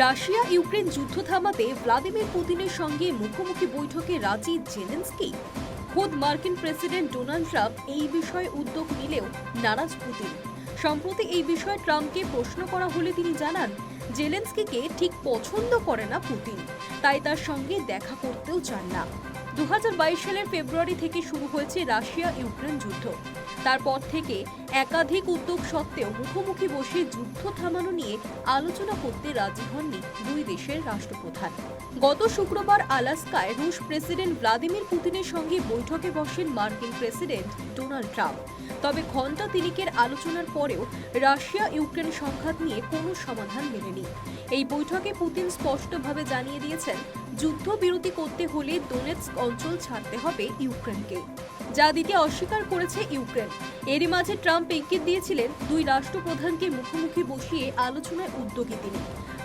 Russia Ukraine যুদ্ধ থামাতে Vladimir পুতিনের সঙ্গে মুখোমুখি বৈঠকে রাজি জেলেন্সকি। খোদ মার্কিন প্রেসিডেন্ট ডোনাল্ড ট্রাম্প এই বিষয়ে উদ্যোগ নিলেও নারাজ পুতিন। সম্প্রতি এই বিষয়ে ট্রাম্পকে প্রশ্ন করা হলে তিনি জানান, জেলেন্সকিকে ঠিক পছন্দ করে না পুতিন, তাই তার সঙ্গে দেখা করতেও চান না। দু হাজার বাইশ সালের ফেব্রুয়ারি থেকে শুরু হয়েছে রাশিয়া ইউক্রেন যুদ্ধ। তারপর থেকে একাধিক উদ্যোগ সত্ত্বেও মুখোমুখি বসে যুদ্ধ থামানো নিয়ে আলোচনা করতে রাজি হননি দুই দেশের রাষ্ট্রপ্রধান। গত শুক্রবার আলাস্কায় রুশ প্রেসিডেন্ট ভ্লাদিমির পুতিনের সঙ্গে বৈঠকে বসেন মার্কিন প্রেসিডেন্ট ডোনাল্ড ট্রাম্প। তবে ঘণ্টা তিনিকের আলোচনার পরেও রাশিয়া ইউক্রেন সংঘাত নিয়ে কোনো সমাধান মেলেনি। এই বৈঠকে পুতিন স্পষ্টভাবে জানিয়ে দিয়েছেন যুদ্ধবিরতি করতে হলে দোনেৎস্ক অঞ্চল ছাড়তে হবে ইউক্রেনকে। যা দিতে অস্বীকার করেছে ইউক্রেন। এরই মাঝে ট্রাম্প ইঙ্গিত দিয়েছিলেন দুই রাষ্ট্রপ্রধানকে মুখোমুখি বসিয়ে আলোচনায় উদ্যোগী তিনি।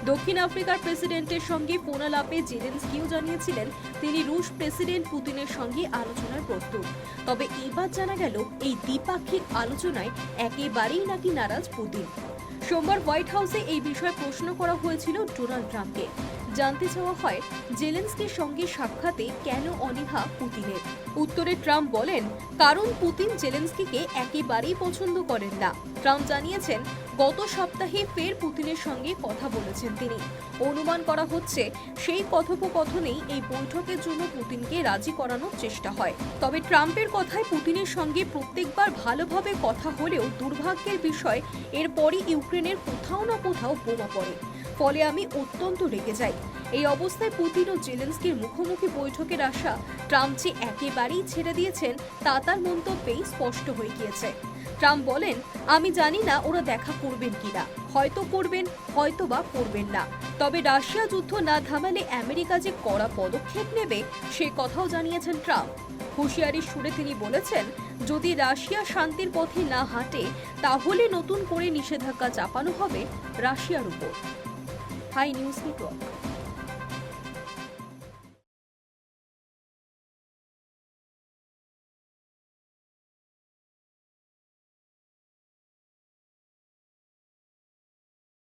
দক্ষিণ আফ্রিকার প্রেসিডেন্টের সঙ্গে ফোনালাপে জেলেন্সকিও জানিয়েছিলেন, তিনি রুশ প্রেসিডেন্ট পুতিনের সঙ্গে আলোচনার প্রস্তুত তবে এবার জানা গেল, এই দ্বিপাক্ষিক আলোচনায় একেবারেই নাকি নারাজ পুতিন। সোমবার হোয়াইট হাউসে এই বিষয়ে প্রশ্ন করা হয়েছিল ডোনাল্ড ট্রাম্পকে। জানতে চাওয়া হয়, জেলেন্সকির সঙ্গে সাক্ষাতে কেন অনীহা পুতিনের? উত্তরে ট্রাম্প বলেন, কারণ পুতিন জেলেন্সকিকে একেবারেই পছন্দ করেন না। ট্রাম্প জানিয়েছেন, গত সপ্তাহে ফের পুতিনের সঙ্গে কথা বলেছেন তিনি। অনুমান করা হচ্ছে, সেই কথোপকথনেই এই বৈঠকের জন্য পুতিনকে রাজি করানোর চেষ্টা হয়। তবে ট্রাম্পের কথায় পুতিনের সঙ্গে প্রত্যেকবার ভালোভাবে কথা হলেও দুর্ভাগ্যের বিষয়, এরপরই ইউক্রেনের কোথাও না কোথাও বোমা পড়ে। ফলে আমি অত্যন্ত রেগে যাই। এই অবস্থায় পুতিন ও জেলেন্সকির মুখোমুখি বৈঠকের আশা ট্রাম্প যে একেবারেই ছেড়ে দিয়েছেন, তা তার মন্তব্যেই স্পষ্ট হয়ে গিয়েছে। ট্রাম্প বলেন, আমি জানি না ওরা দেখা করবেন কিনা। হয়তো করবেন হয়তো বা করবেন না। তবে রাশিয়া যুদ্ধ না থামালে আমেরিকা যে কড়া পদক্ষেপ নেবে, সে কথাও জানিয়েছেন ট্রাম্প। হুঁশিয়ারির সুরে তিনি বলেছেন, যদি রাশিয়া শান্তির পথে না হাঁটে, তাহলে নতুন করে নিষেধাজ্ঞা চাপানো হবে রাশিয়ার উপর। Hi news network.